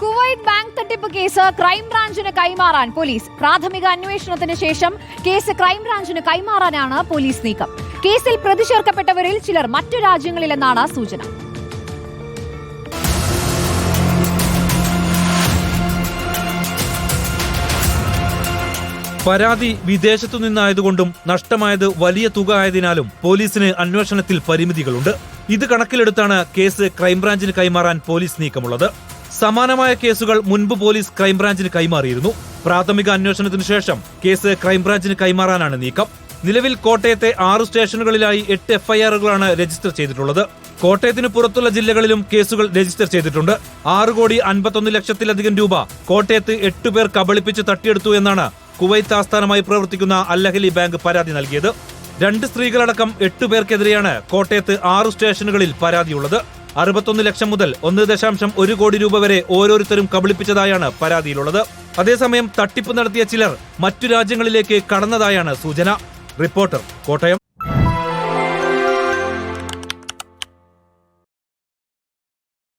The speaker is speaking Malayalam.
കുവൈറ്റ് ബാങ്ക് തട്ടിപ്പ് കേസ് ക്രൈംബ്രാഞ്ചിന് കൈമാറാൻ പോലീസ്. പ്രാഥമിക അന്വേഷണത്തിന് ശേഷം കേസ് ക്രൈംബ്രാഞ്ചിന് കൈമാറാനാണ് പോലീസ് നീക്കം. കേസിൽ പ്രതി ചേർക്കപ്പെട്ടവരിൽ ചിലർ മറ്റു രാജ്യങ്ങളിലെന്നാണ് സൂചന. പരാതി വിദേശത്തു നിന്നായതുകൊണ്ടും നഷ്ടമായത് വലിയ തുക ആയതിനാലും പോലീസിന് അന്വേഷണത്തിൽ പരിമിതികളുണ്ട്. ഇത് കണക്കിലെടുത്താണ് കേസ് ക്രൈംബ്രാഞ്ചിന് കൈമാറാൻ പോലീസ് നീക്കമുള്ളത്. സമാനമായ കേസുകൾ മുൻപ് പോലീസ് ക്രൈംബ്രാഞ്ചിന് കൈമാറിയിരുന്നു. പ്രാഥമിക അന്വേഷണത്തിന് ശേഷം കേസ് ക്രൈംബ്രാഞ്ചിന് കൈമാറാനാണ് നീക്കം. നിലവിൽ കോട്ടയത്തെ ആറ് സ്റ്റേഷനുകളിലായി എട്ട് എഫ്ഐആറുകളാണ് രജിസ്റ്റർ ചെയ്തിട്ടുള്ളത്. കോട്ടയത്തിന് പുറത്തുള്ള ജില്ലകളിലും കേസുകൾ രജിസ്റ്റർ ചെയ്തിട്ടുണ്ട്. ആറ് കോടി അൻപത്തൊന്ന് ലക്ഷത്തിലധികം രൂപ കോട്ടയത്ത് എട്ടുപേർ കബളിപ്പിച്ച് തട്ടിയെടുത്തു എന്നാണ് കുവൈത്ത് ആസ്ഥാനമായി പ്രവർത്തിക്കുന്ന അല്ലഹലി ബാങ്ക് പരാതി നൽകിയത്. രണ്ട് സ്ത്രീകളടക്കം എട്ടുപേർക്കെതിരെയാണ് കോട്ടയത്ത് ആറ് സ്റ്റേഷനുകളിൽ പരാതിയുള്ളത്. അറുപത്തൊന്ന് ലക്ഷം മുതൽ ഒന്ന് ദശാംശം ഒരു കോടി രൂപ വരെ ഓരോരുത്തരും കബളിപ്പിച്ചതായാണ് പരാതിയിലുള്ളത്. അതേസമയം തട്ടിപ്പ് നടത്തിയ ചിലർ മറ്റു രാജ്യങ്ങളിലേക്ക് കടന്നതായാണ് സൂചന. റിപ്പോർട്ടർ കോട്ടയം.